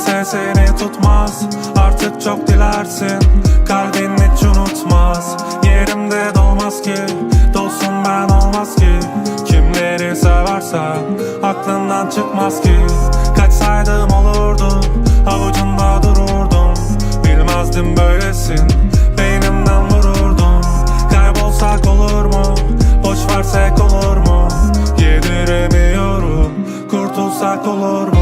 kimse seni tutmaz. Artık çok dilersin Kalbin hiç unutmaz. Yerimde dolmaz ki Dolsun ben olmaz ki. Kimleri seversen Aklından çıkmaz ki. Kaçsaydım olurdu Avucunda dururdum. Bilmezdim böylesin Beynimden vururdum. Kaybolsak olur mu Boş versek olur mu? Yediremiyorum Kurtulsak olur mu?